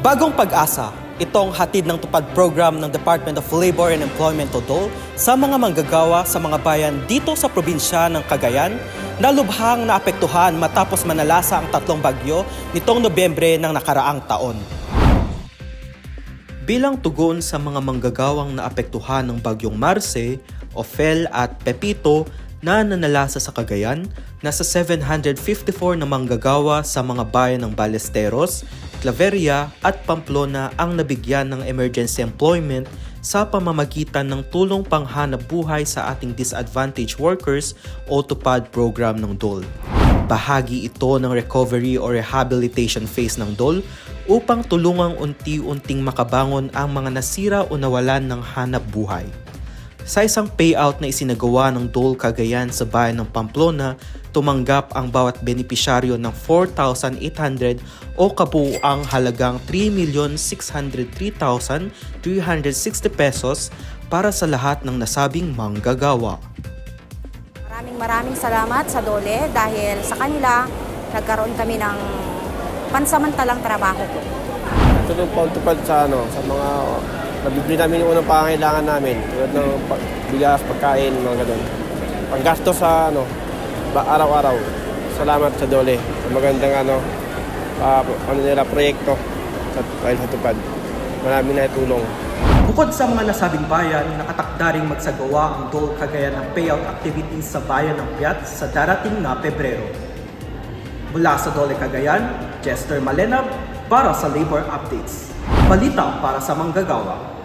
Bagong pag-asa, itong hatid ng tupad program ng Department of Labor and Employment o DOL sa mga manggagawa sa mga bayan dito sa probinsya ng Cagayan na lubhang naapektuhan matapos manalasa ang tatlong bagyo nitong Nobyembre ng nakaraang taon. Bilang tugon sa mga manggagawang naapektuhan ng bagyong Marce, Ophel at Pepito na nanalasa sa Cagayan, nasa 754 na manggagawa sa mga bayan ng Balesteros, Claveria at Pamplona ang nabigyan ng emergency employment sa pamamagitan ng tulong panghanap buhay sa ating disadvantaged workers o TUPAD program ng DOL. Bahagi ito ng recovery or rehabilitation phase ng DOL upang tulungang unti-unting makabangon ang mga nasira o nawalan ng hanap buhay. Sa isang payout na isinagawa ng Dole Cagayan sa bayan ng Pamplona, tumanggap ang bawat benepisyaryo ng 4,800 o kabuuang halagang 3,603,360 pesos para sa lahat ng nasabing manggagawa. Maraming maraming salamat sa Dole dahil sa kanila nagkaroon kami ng pansamantalang trabaho po. Tulong pauntupad sa ano, sa mga nabibili namin yung unang pangangailangan namin. Tulad ng bigas, pagkain, mga ganun. Panggasto sa ano, araw-araw. Salamat sa Dole. Sa magandang ano, ah, ano nila, proyekto sa, dahil sa. Maraming na tulong. Bukod sa mga nasabing bayan, nakatakda ring magsagawa ang Dole Cagayan ng payout activities sa bayan ng Piat sa darating na Pebrero. Mula sa Dole Cagayan, Chester Malenab para sa Labor Updates. Balita para sa manggagawa.